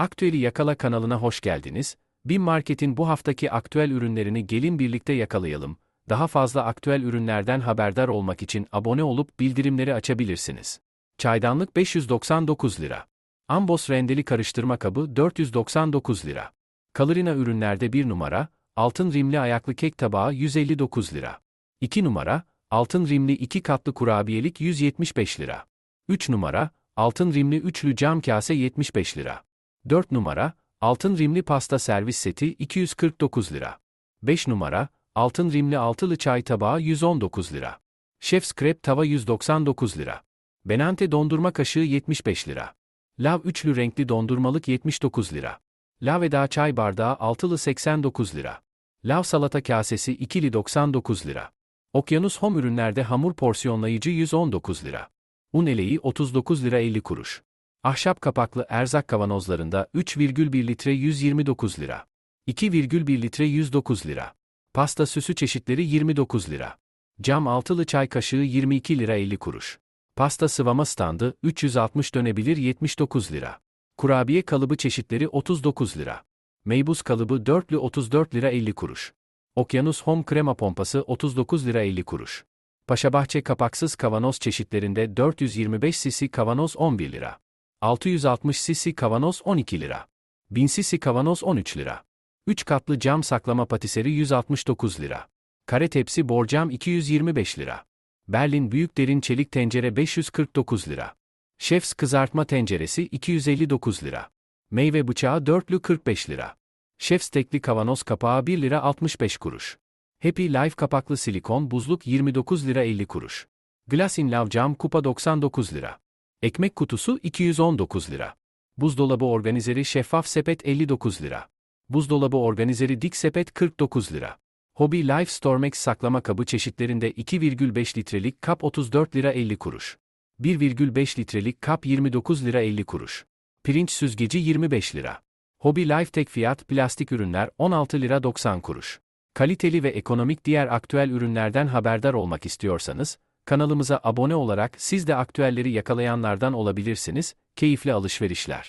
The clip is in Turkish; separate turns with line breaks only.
Aktüeli Yakala kanalına hoş geldiniz. Bin Market'in bu haftaki aktüel ürünlerini gelin birlikte yakalayalım. Daha fazla aktüel ürünlerden haberdar olmak için abone olup bildirimleri açabilirsiniz. Çaydanlık 599 lira. Ambos rendeli karıştırma kabı 499 lira. Kalorina ürünlerde 1 numara, altın rimli ayaklı kek tabağı 159 lira. 2 numara, altın rimli 2 katlı kurabiyelik 175 lira. 3 numara, altın rimli üçlü cam kase 75 lira. 4 numara, altın rimli pasta servis seti 249 lira. 5 numara, altın rimli altılı çay tabağı 119 lira. Chef's Crepe tava 199 lira. Benante dondurma kaşığı 75 lira. Lav üçlü renkli dondurmalık 79 lira. Lav Eda çay bardağı altılı 89 lira. Lav salata kasesi ikili 99 lira. Okyanus Home ürünlerde hamur porsiyonlayıcı 119 lira. Un eleği 39 lira 50 kuruş. Ahşap kapaklı erzak kavanozlarında 3,1 litre 129 lira. 2,1 litre 109 lira. Pasta süsü çeşitleri 29 lira. Cam altılı çay kaşığı 22 lira 50 kuruş. Pasta sıvama standı 360 dönebilir 79 lira. Kurabiye kalıbı çeşitleri 39 lira. Meybuz kalıbı dörtlü 34 lira 50 kuruş. Okyanus Home krema pompası 39 lira 50 kuruş. Paşabahçe kapaksız kavanoz çeşitlerinde 425 cc kavanoz 11 lira. 660 cc kavanoz 12 lira. 1000 cc kavanoz 13 lira. 3 katlı cam saklama patiseri 169 lira. Kare tepsi borcam 225 lira. Berlin büyük derin çelik tencere 549 lira. Chef's kızartma tenceresi 259 lira. Meyve bıçağı dörtlü 45 lira. Chef's tekli kavanoz kapağı 1 lira 65 kuruş. Happy Life kapaklı silikon buzluk 29 lira 50 kuruş. Glass in Love cam kupa 99 lira. Ekmek kutusu 219 lira. Buzdolabı organizeri şeffaf sepet 59 lira. Buzdolabı organizeri dik sepet 49 lira. Hobby Life Stormex saklama kabı çeşitlerinde 2,5 litrelik kap 34 lira 50 kuruş. 1,5 litrelik kap 29 lira 50 kuruş. Pirinç süzgeci 25 lira. Hobby Life tek fiyat plastik ürünler 16 lira 90 kuruş. Kaliteli ve ekonomik diğer aktüel ürünlerden haberdar olmak istiyorsanız, kanalımıza abone olarak siz de aktüelleri yakalayanlardan olabilirsiniz, keyifli alışverişler.